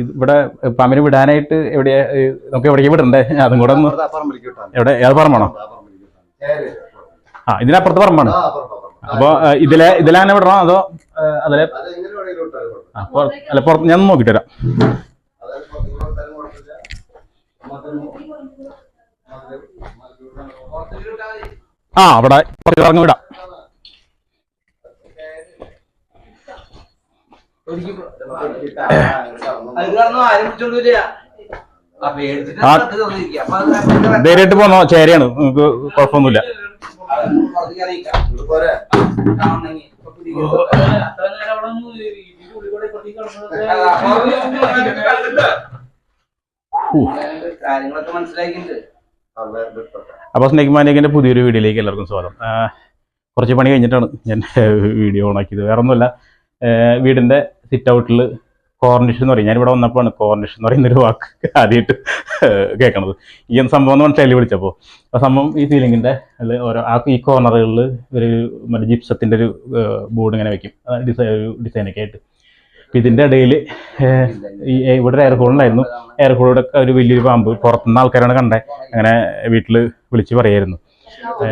ഇവിടെ പാമ്പിനെ വിടാനായിട്ട് എവിടെയാ നമുക്ക് എവിടേക്ക് വിടണ്ടേ? അതും കൂടെ ഒന്ന് എവിടെ? ഏത് പറമ്പാണോ? ആ ഇതിനപ്പുറത്ത് പറമ്പാണ്. അപ്പൊ ഇതിലെ ഇതിലങ്ങനെ വിടണോ? അതോ അതിലെ അല്ല പുറത്ത് ഞാൻ നോക്കിട്ട് വരാം ആ അവിടെ പുറത്ത് ഇറങ്ങി വിടാം അത് കാരണം ആരും പിടിച്ചോണ്ടില്ല ആ പേടിച്ചിട്ട് ആ. അത് തോന്നിയിരിക്കുക. അപ്പൊ അത് ഭയങ്കര ധൈര്യമായിട്ട് പോന്നോ? ചേരയാണ്. നമുക്ക് കുഴപ്പമൊന്നുമില്ല. കടന്നത് അല്ല, അപ്പൊ സ്നേഹ് സ്നേക് മാനിയക്കിന്റെ പുതിയൊരു വീഡിയോയിലേക്ക് എല്ലാവർക്കും സ്വാഗതം. കുറച്ച് പണി കഴിഞ്ഞിട്ടാണ് ഞാൻ വീഡിയോ ഓണാക്കിയത് വേറെ ഒന്നുമില്ല വീടിന്റെ സിറ്റ് ഔട്ടിൽ കോർണിഷ് എന്ന് പറയും. ഞാനിവിടെ വന്നപ്പോഴാണ് കോർണിഷ് എന്ന് പറയുന്നൊരു വാക്ക് ആദ്യമായിട്ട് കേൾക്കണത്. ഈ സംഭവം എന്ന് പറഞ്ഞാൽ വിളിച്ചപ്പോൾ ആ സംഭവം ഈ സീലിങ്ങിന്റെ ഓരോ ആ ഈ കോർണറുകളിൽ ഒരു മറ്റേ ജിപ്സത്തിന്റെ ഒരു ബോർഡ് ഇങ്ങനെ വെക്കും. ഡിസൈൻ ഒരു ഡിസൈനൊക്കെ ആയിട്ട്. അപ്പം ഇതിന്റെ ഇടയിൽ ഈ ഇവിടെ ഒരു എയർ കൂളുണ്ടായിരുന്നു എയർ കൂളോടെ ഒരു വലിയൊരു പാമ്പ് പുറത്തുനിന്ന് ആൾക്കാരാണ് കണ്ടത് അങ്ങനെ വീട്ടിൽ വിളിച്ച് പറയായിരുന്നു.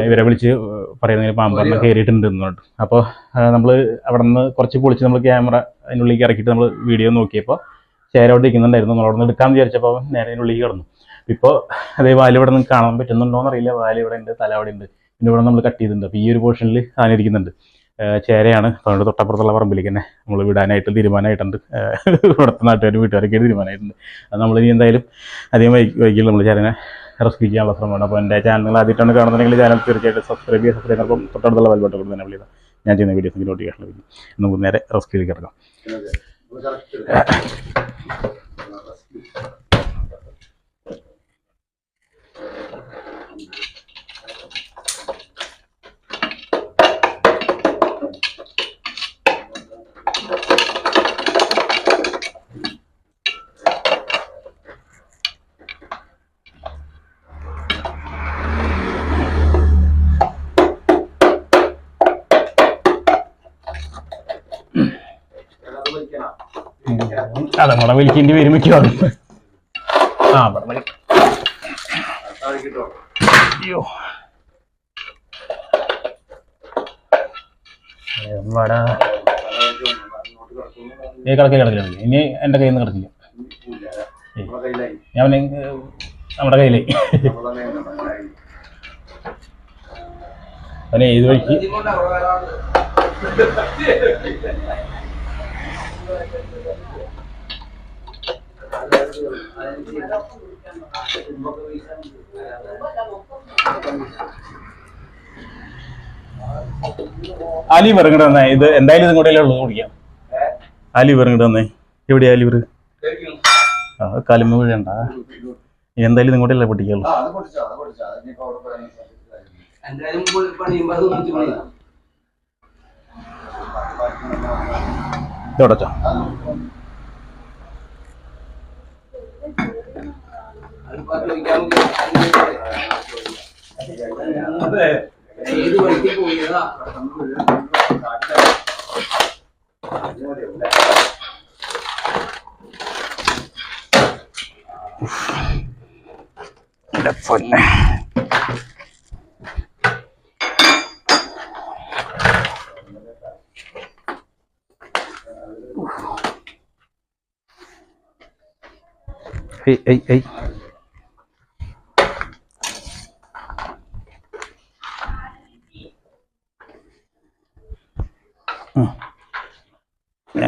ഇവരെ വിളിച്ച് പറയുന്നതിന് പാമ്പ് എണ്ണം കയറിയിട്ടുണ്ട് എന്ന് പറഞ്ഞിട്ട്. അപ്പോൾ നമ്മൾ അവിടെ നിന്ന് കുറച്ച് പൊളിച്ച് നമ്മൾ ക്യാമറ അതിനുള്ളിലേക്ക് ഇറക്കിയിട്ട് നമ്മൾ വീഡിയോ നോക്കിയപ്പോൾ ചേര അവിടെ ഇരിക്കുന്നുണ്ടായിരുന്നു. നമ്മൾ അവിടെ നിന്ന് എടുക്കാമെന്ന് വിചാരിച്ചപ്പോൾ നേരെ അതിനുള്ളിലേക്ക് കിടന്നു. ഇപ്പോൾ അതേ വാൽ ഇവിടെ നിന്ന് കാണാൻ പറ്റുന്നുണ്ടോ എന്നറിയില്ല. വാൽ ഇവിടെ ഉണ്ട് തല അവിടെ ഉണ്ട്. പിന്നെ ഇവിടെ നമ്മൾ കട്ട് ചെയ്തിട്ടുണ്ട്. അപ്പോൾ ഈ ഒരു പോർഷനിൽ ആനിരിക്കുന്നുണ്ട് ചേരയാണ്. അതുകൊണ്ട് തൊട്ടപ്പുറത്തുള്ള പറമ്പിലേക്ക് തന്നെ നമ്മൾ വിടാനായിട്ട് തീരുമാനമായിട്ടുണ്ട്. ഇവിടുത്തെ നാട്ടുകാർ വീട്ടുകാരൊക്കെ തീരുമാനമായിട്ടുണ്ട്. അത് നമ്മൾ ഇനി എന്തായാലും അധികം വൈകി വൈകില്ല. നമ്മൾ ചേരനെ റെസ്ക്യൂ ചെയ്യാനുള്ള ശ്രമമാണ്. അപ്പോൾ എന്റെ ചാനൽ ആദ്യമായിട്ടാണ് കാണുന്നുണ്ടെങ്കിൽ ചാനൽ തീർച്ചയായിട്ടും സബ്സ്ക്രൈബ് ചെയ്യുക സബ്സ്ക്രൈബ് ചെയ്യുമ്പോൾ തൊട്ടടുത്തുള്ള ബെൽ ബട്ടൺ തന്നെ വിളിക്കുക. ഞാൻ ചെയ്യുന്ന വീഡിയോസ് നോട്ടിഫിക്കേഷൻ ലഭിക്കും. നമുക്ക് നേരെ റെസ്ക്യൂയിലേക്ക് ഇറങ്ങാം. അതങ്ങോടെ വലിക്കേണ്ടി വരും ആ ഇവിടെ മതി. അയ്യോ. എവിടെ ഏ കിടക്കി കിടക്കില്ല ഇനി എന്റെ കയ്യിൽ നിന്ന് കിടക്കില്ല. ഞാൻ നമ്മുടെ കയ്യിലേ. അവനെ ഏത് വഴിക്ക്? Thank അവിടെ വേറെ പറഞ്ഞിട്ട് വന്നേ. ഇത് എന്തായാലും ഇതും കൂടെ ഉള്ളത് കുടിക്കാം. അലി പറഞ്ഞിട്ട് വന്നേ. തന്നെ എവിടെയാ അലിവർ. ആ കാലുമ്പ വീഴണ്ട. ഇനി എന്തായാലും ഇതും കൂടെ അല്ലേ പൊട്ടിക്കുള്ളൂ. ഇതോടച്ചോ ഏത് വഴിക്ക് പോയതാ എന്റെ പൊന്നെ ഏയ് ഏയ് ഏയ്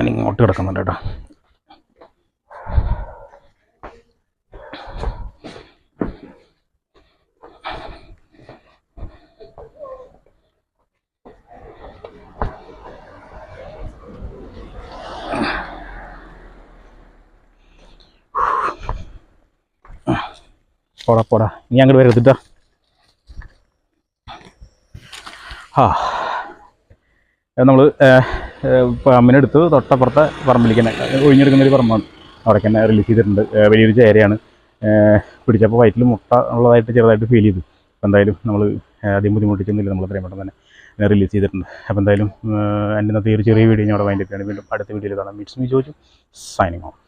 ഞാൻ ഇങ്ങോട്ട് കിടക്കുന്നുണ്ട് കേട്ടോ. പോടാ പോടാ. നീ അങ്ങോട്ട് വരത്തിട്ടാ ആ. നമ്മൾ പാമ്പിനെടുത്ത് തൊട്ടപ്പുറത്തെ പറമ്പിലേക്ക് തന്നെ ഒഴിഞ്ഞെടുക്കുന്ന ഒരു പറമ്പാണ്. അവിടെ തന്നെ റിലീസ് ചെയ്തിട്ടുണ്ട്. വലിയൊരു ചേരയാണ്. പിടിച്ചപ്പോൾ വയറ്റിൽ മുട്ട ഉള്ളതായിട്ട് ചെറുതായിട്ട് ഫീൽ ചെയ്തു. അപ്പോൾ എന്തായാലും നമ്മൾ അധികം ബുദ്ധിമുട്ടിച്ചൊന്നുമില്ല. നമ്മൾ എത്രയും പെട്ടെന്ന് തന്നെ റിലീസ് ചെയ്തിട്ടുണ്ട്. അപ്പോൾ എന്തായാലും എന്റെ ഇന്നത്തെ ഒരു ചെറിയ വീഡിയോ ഞാൻ അവിടെ വൈൻഡപ്പ് വീണ്ടും അടുത്ത വീഡിയോയിൽ കാണാം. മീറ്റ്സ് മീ ചോദിച്ചു സൈനിങ് ഓഫ്